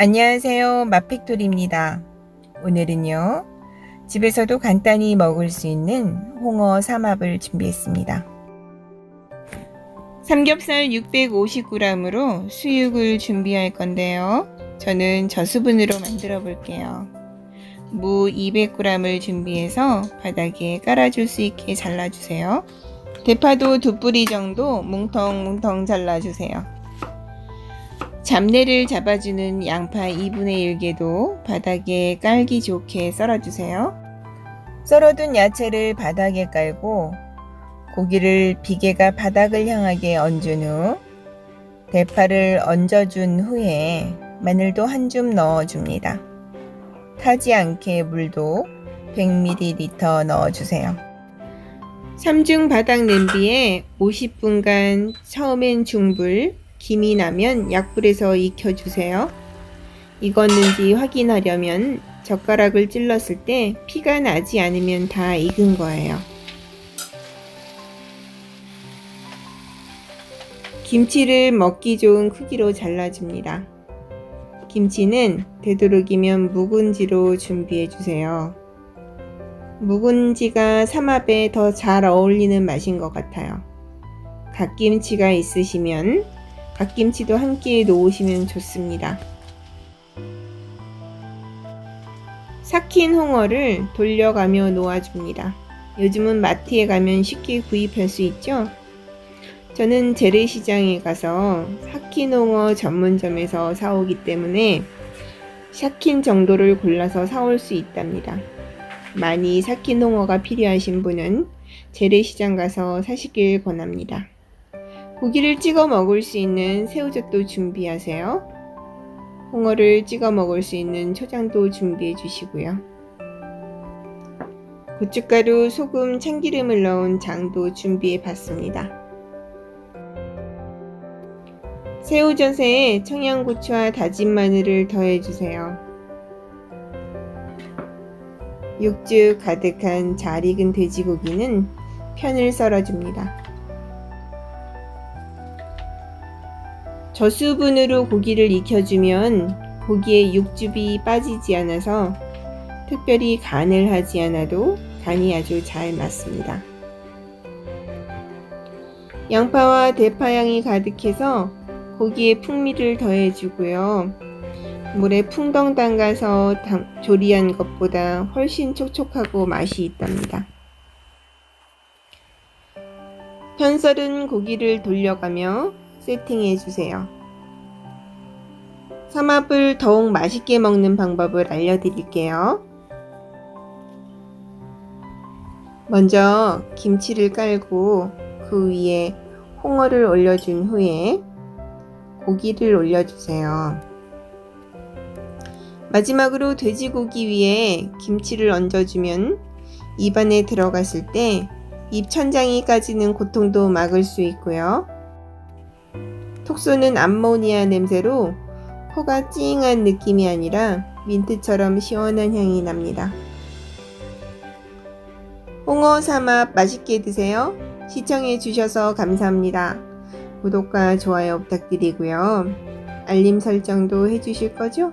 안녕하세요. 마픽돌입니다. 오늘은요, 집에서도 간단히 먹을 수 있는 홍어 삼합을 준비했습니다. 삼겹살 650g으로 수육을 준비할 건데요. 저는 저수분으로 만들어 볼게요. 무 200g을 준비해서 바닥에 깔아줄 수 있게 잘라주세요. 대파도 두 뿌리 정도 뭉텅뭉텅 잘라주세요. 잡내를 잡아주는 양파 2분의 1개도 바닥에 깔기 좋게 썰어주세요. 썰어둔 야채를 바닥에 깔고 고기를 비계가 바닥을 향하게 얹은 후 대파를 얹어준 후에 마늘도 한 줌 넣어줍니다. 타지 않게 물도 100ml 넣어주세요. 3중 바닥 냄비에 50분간 처음엔 중불, 김이 나면 약불에서 익혀주세요. 익었는지 확인하려면 젓가락을 찔렀을 때 피가 나지 않으면 다 익은 거예요. 김치를 먹기 좋은 크기로 잘라줍니다. 김치는 되도록이면 묵은지로 준비해 주세요. 묵은지가 삼합에 더 잘 어울리는 맛인 것 같아요. 갓김치가 있으시면 갓김치도 함께 놓으시면 좋습니다. 삭힌 홍어를 돌려가며 놓아줍니다. 요즘은 마트에 가면 쉽게 구입할 수 있죠? 저는 재래시장에 가서 삭힌 홍어 전문점에서 사오기 때문에 삭힌 정도를 골라서 사올 수 있답니다. 많이 삭힌 홍어가 필요하신 분은 재래시장 가서 사시길 권합니다. 고기를 찍어 먹을 수 있는 새우젓도 준비하세요. 홍어를 찍어 먹을 수 있는 초장도 준비해 주시고요. 고춧가루, 소금, 참기름을 넣은 장도 준비해 봤습니다. 새우젓에 청양고추와 다진 마늘을 더해 주세요. 육즙 가득한 잘 익은 돼지고기는 편을 썰어줍니다. 저수분으로 고기를 익혀주면 고기에 육즙이 빠지지 않아서 특별히 간을 하지 않아도 간이 아주 잘 맞습니다. 양파와 대파향이 가득해서 고기에 풍미를 더해주고요. 물에 풍덩 담가서 조리한 것보다 훨씬 촉촉하고 맛이 있답니다. 편썰은 고기를 돌려가며 세팅해 주세요. 삼합을 더욱 맛있게 먹는 방법을 알려드릴게요. 먼저 김치를 깔고 그 위에 홍어를 올려준 후에 고기를 올려주세요. 마지막으로 돼지고기 위에 김치를 얹어주면 입안에 들어갔을 때 입 천장이 까지는 고통도 막을 수 있고요. 톡 쏘는 암모니아 냄새로 코가 찡한 느낌이 아니라 민트처럼 시원한 향이 납니다. 홍어 삼합 맛있게 드세요. 시청해 주셔서 감사합니다. 구독과 좋아요 부탁드리고요. 알림 설정도 해주실 거죠?